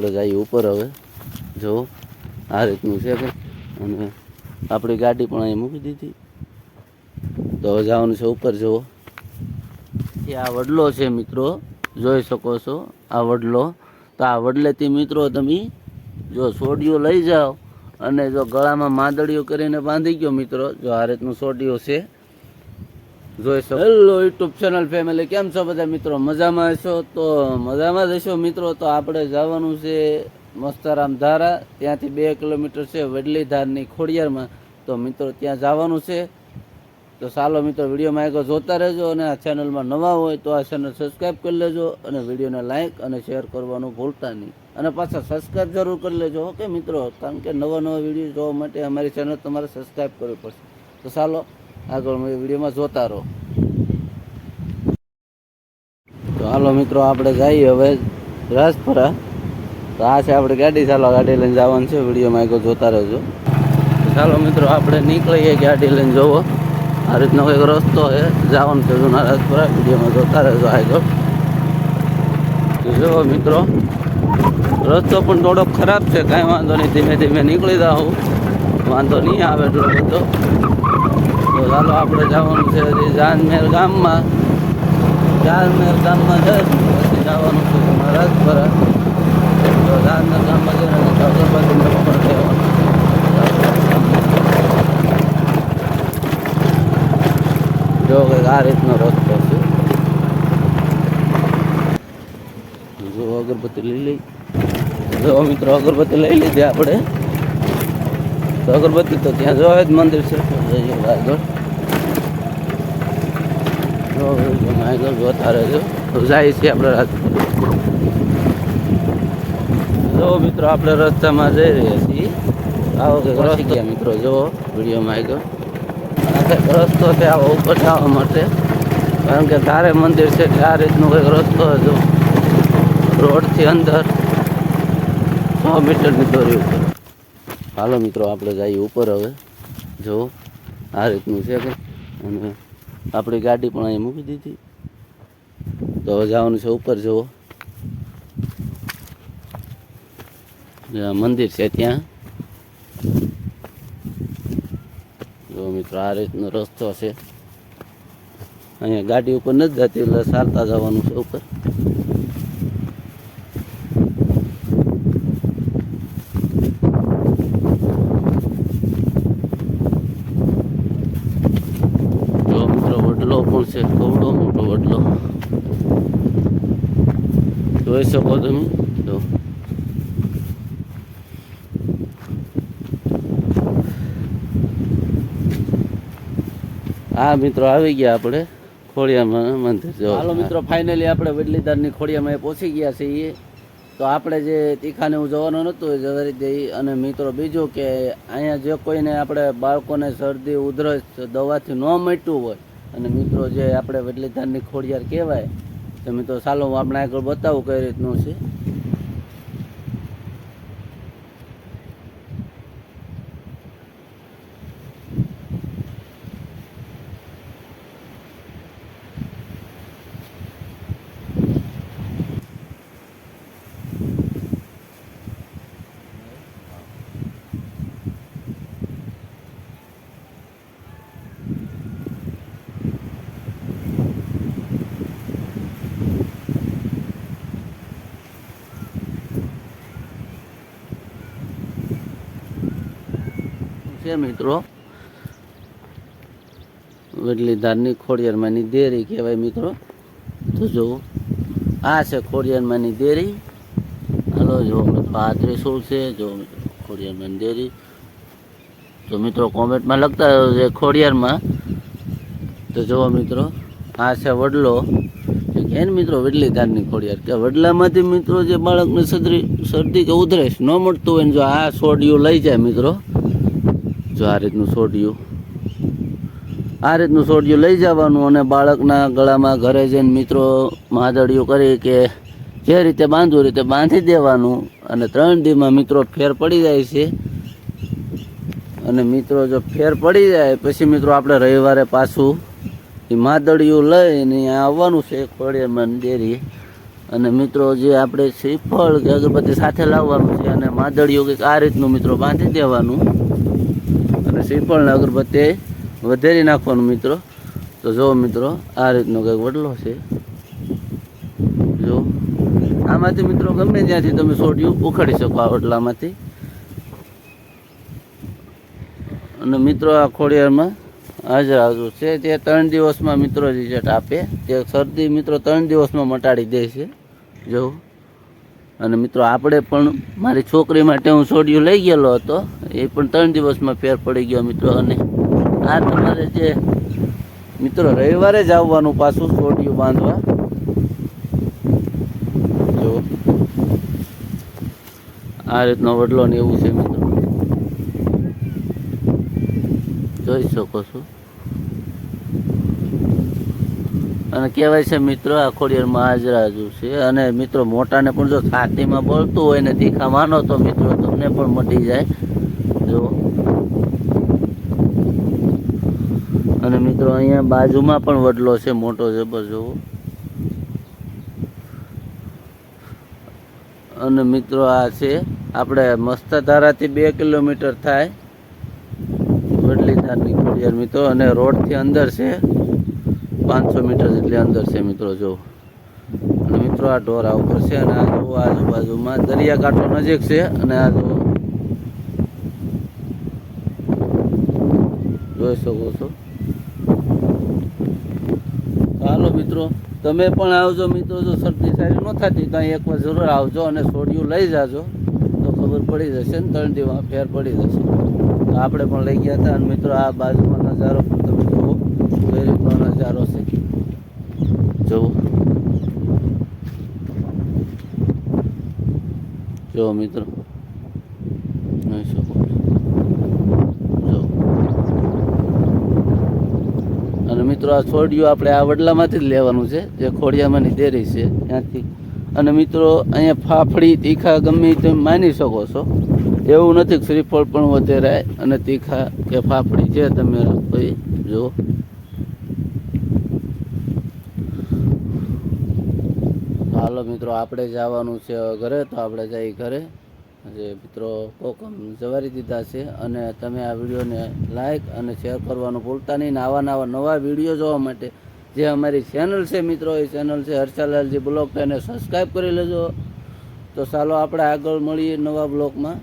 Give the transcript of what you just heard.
આપણે જઈએ ઉપર હવે. જો, આ રીતનું છે અને આપણી ગાડી પણ અહીં મૂકી દીધી. તો હવે જવાનું છે ઉપર, જુઓ. એ આ વડલો છે મિત્રો, જોઈ શકો છો, આ વડલો. તો આ વડલેથી મિત્રો તમે જો સોડિયો લઈ જાઓ અને જો ગળામાં માંદડીઓ કરીને બાંધી ગયો મિત્રો, જો આ રીતનું સોડિયો છે. જોઈ શકો. હેલો યુટ્યુબ ચેનલ ફેમિલી કેમ છો બધા મિત્રો? મજામાં હશો? તો મજામાં જ હશો મિત્રો. તો આપણે જવાનું છે મસ્તારામ ધારા. ત્યાંથી બે કિલોમીટર છે વડલી ધારની ખોડિયારમાં. તો મિત્રો, ત્યાં જવાનું છે. તો ચાલો મિત્રો, વિડીયોમાં એક જોતા રહેજો અને આ ચેનલમાં નવા હોય તો આ ચેનલ સબસ્ક્રાઈબ કરી લેજો અને વિડીયોને લાઇક અને શેર કરવાનું ભૂલતા નહીં. અને પાછા સબસ્ક્રાઈબ જરૂર કરી લેજો. ઓકે મિત્રો? કારણ કે નવા નવા વીડિયો જોવા માટે અમારી ચેનલ તમારે સબસ્ક્રાઈબ કરવી પડશે. તો ચાલો આગળ વિડીયોમાં જોતા રહો. તો હાલો મિત્રો, આપણે જઈએ હવે રાજપરા. તો આ છે આપણે ગાડી, ચાલો ગાડી લઈને જવાનું છે. વિડીયોમાં આગળ જોતા રહેજો. ચાલો મિત્રો, આપણે નીકળીએ ગાડી લઈને, જોવો. આ રીતનો કંઈક રસ્તો છે. જવાનું છે જૂના રાજપરા. વિડીયોમાં જોતા રહેજો આગળ. જુઓ મિત્રો, રસ્તો પણ થોડોક ખરાબ છે. કાંઈ વાંધો નહીં. ધીમે ધીમે નીકળી જાઉં વાંધો નહીં આવે એટલો બધો. તો ચાલો આપણે જવાનું છે હજી જાનમેર ગામમાં. જાનમેર ગામમાં જઈ પછી જવાનું છે મહારાજ રાજપરા તો જાનમેર ગામમાં જઈને અગરબત્તીને પણ દેવાનું જો કંઈક આ રીતનો રસ્તો છે. જો અગરબત્તી લઈ લઈ. જો મિત્રો અગરબત્તી લઈ લીધી આપણે. તો અગરબત્તી તો ત્યાં જોવા જ મંદિર છે. આગળ જો આગળ રહેજો તો જાય છે આપણે રાજકોટ જો મિત્રો આપણે રસ્તામાં જઈ રહ્યા છીએ. આવો કે રસ્તો. ગયા મિત્રો જુઓ વિડીયોમાં આગળ આ કંઈક રસ્તો છે આવો ઉપર જવા માટે. કારણ કે ધારે મંદિર છે આ રીતનો કંઈક રસ્તો હતો. રોડથી અંદર સો મીટરની દોરી ઉપર. હાલો મિત્રો, આપણે જઈએ ઉપર હવે. જો, આ રીતનું છે કે અને આપણી ગાડી પણ અહીં મૂકી દીધી. તો હવે જવાનું છે ઉપર, જુઓ. મંદિર છે ત્યાં. જો મિત્રો, આ રીતનો રસ્તો છે. અહીંયા ગાડી ઉપર નથી જતી, એટલે ચાલતા જવાનું છે ઉપર જો મિત્રો વડલો પણ છે કવડો મોટો વડલો જોઈ શકો તમે જો. હા, મિત્રો, આવી ગયા આપણે ખોડિયામાં મંદિર. હાલો, મિત્રો ફાઇનલી આપણે વડલીધારની ખોડિયામાં પહોંચી ગયા છીએ. તો આપણે જે તીખાને હું જવાનું નહોતું એ જવારી દઈ અને મિત્રો, બીજું કે અહીંયા જે કોઈને આપણે બાળકોને શરદી, ઉધરસ, દવાથી ન મટ્યું હોય અને મિત્રો, જે આપણે વડલીધારની ખોડિયાર કહેવાય તો મિત્રો ચાલો હું આપણે આગળ બતાવું કઈ રીતનું છે? છે મિત્રો. વડલી ધારની ખોડિયારમાંની દેરી કહેવાય મિત્રો. તો જુઓ, આ છે ખોડિયારમાંની દેરી. હાલો, જુઓ મિત્રો, આ ત્રિશુલ છે. જો મિત્રો, ખોડિયારમાંની દેરી. તો મિત્રો, કોમેન્ટમાં લખતા છે ખોડિયારમાં. તો જુઓ મિત્રો, આ છે વડલો. એન મિત્રો વડલી ધારની ખોડિયાર કે વડલામાંથી મિત્રો જે બાળકને સદરી શરદી કે ઉધરસ ન મળતું હોય જો આ સોડિયું લઈ જાય મિત્રો. જો આ રીતનું સોડિયું આ રીતનું સોડિયું લઈ જવાનું અને બાળકના ગળામાં ઘરે જઈને મિત્રો માદડીઓ કરી કે જે રીતે બાંધવું રીતે બાંધી દેવાનું અને ત્રણ દીમાં મિત્રો ફેર પડી જાય છે. અને મિત્રો જો ફેર પડી જાય, પછી મિત્રો આપણે રવિવારે પાછું એ માદળીયું લઈને આવવાનું છે ખોડિયામાં ડેરી. અને મિત્રો જે આપણે શ્રીફળ કે અગરબત્તી સાથે લાવવાનું છે અને માદળીઓ કંઈક આ રીતનું મિત્રો બાંધી દેવાનું. અને શ્રીફળ ને અગરબત્તી વધારી નાખવાનું મિત્રો. તો જો મિત્રો, આ રીતનો કંઈક વડલો છે. જો, આમાંથી મિત્રો ગમે ત્યાંથી તમે સોડિયું ઉખાડી શકો આ વડલામાંથી. અને મિત્રો આ ખોડિયારમાં હાજર હાજર છે. તે ત્રણ દિવસમાં મિત્રો રિઝલ્ટ આપે. તે શરદી મિત્રો ત્રણ દિવસમાં મટાડી દે છે. જો. અને મિત્રો, આપણે પણ મારી છોકરી માટે હું સોડિયું લઈ ગયેલો હતો. એ પણ ત્રણ દિવસમાં ફેર પડી ગયો મિત્રો. અને આ તમારે જે મિત્રો, રવિવારે જ આવવાનું પાછું સોડિયું બાંધવા. જો. આ રીતનો વડલો ને એવું છે મિત્રો. જોઈ શકો છો. અને કહેવાય છે, મિત્રો આ ખોડિયારમાં હાજરા છે. અને મિત્રો, મોટાને પણ જો છાતીમાં બળતું હોય ને તીખા માનો તો મિત્રો, તમને પણ મટી જાય. જો અને મિત્રો, અહીંયા બાજુમાં પણ વડલો છે, મોટો જબર જોવો અને મિત્રો, આ છે, આપણે મસ્તધારાથી બે કિલોમીટર થાય. વડલીધારની ખોડિયાર મિત્રો, અને રોડથી અંદર છે. પાંચસો મીટર જેટલી અંદર છે મિત્રો, જો. અને મિત્રો, આ ઢોરા ઉપર છે અને આ જુઓ આજુબાજુમાં દરિયાકાંઠો નજીક છે અને આ જુઓ જોઈ શકો છો. હાલો મિત્રો, તમે પણ આવજો મિત્રો, જો શરદી સારી ન થતી તો એકવાર જરૂર આવજો અને સોડિયું લઈ જાજો. તો ખબર પડી જશે ને, ત્રણ દિવસમાં ફેર પડી જશે. આપણે પણ લઈ ગયા હતા અને મિત્રો, આ બાજુમાં નજારો પણ તમે જુઓ રીતનો નજારો છે. જુઓ. જુઓ મિત્રો. જોઈ શકો. જુઓ. અને મિત્રો આ છોડિયું આપણે આ વડલામાંથી જ લેવાનું છે, જે ખોડિયામાંની દેરી છે ત્યાંથી. અને મિત્રો અહીંયા ફાફડી, તીખા ગમે તે માની શકો છો. એવું નથી શ્રીફળ પણ વધારે અને તીખા કે ફાફડી છે તમે કોઈ હાલો મિત્રો, આપણે જવાનું છે ઘરે, તો આપણે જઈ ઘરે. જે મિત્રો કોકમ જવારી દીધા છે અને તમે આ વિડીયોને લાઈક અને શેર કરવાનું ભૂલતા નહીં. આવા નવા નવા વીડિયો જોવા માટે જે અમારી ચેનલ છે મિત્રો, એ ચેનલ છે હર્ષાલાલજી બ્લોગ તેને સબસ્ક્રાઈબ કરી લેજો. તો ચાલો આપણે આગળ મળીએ નવા બ્લોગમાં.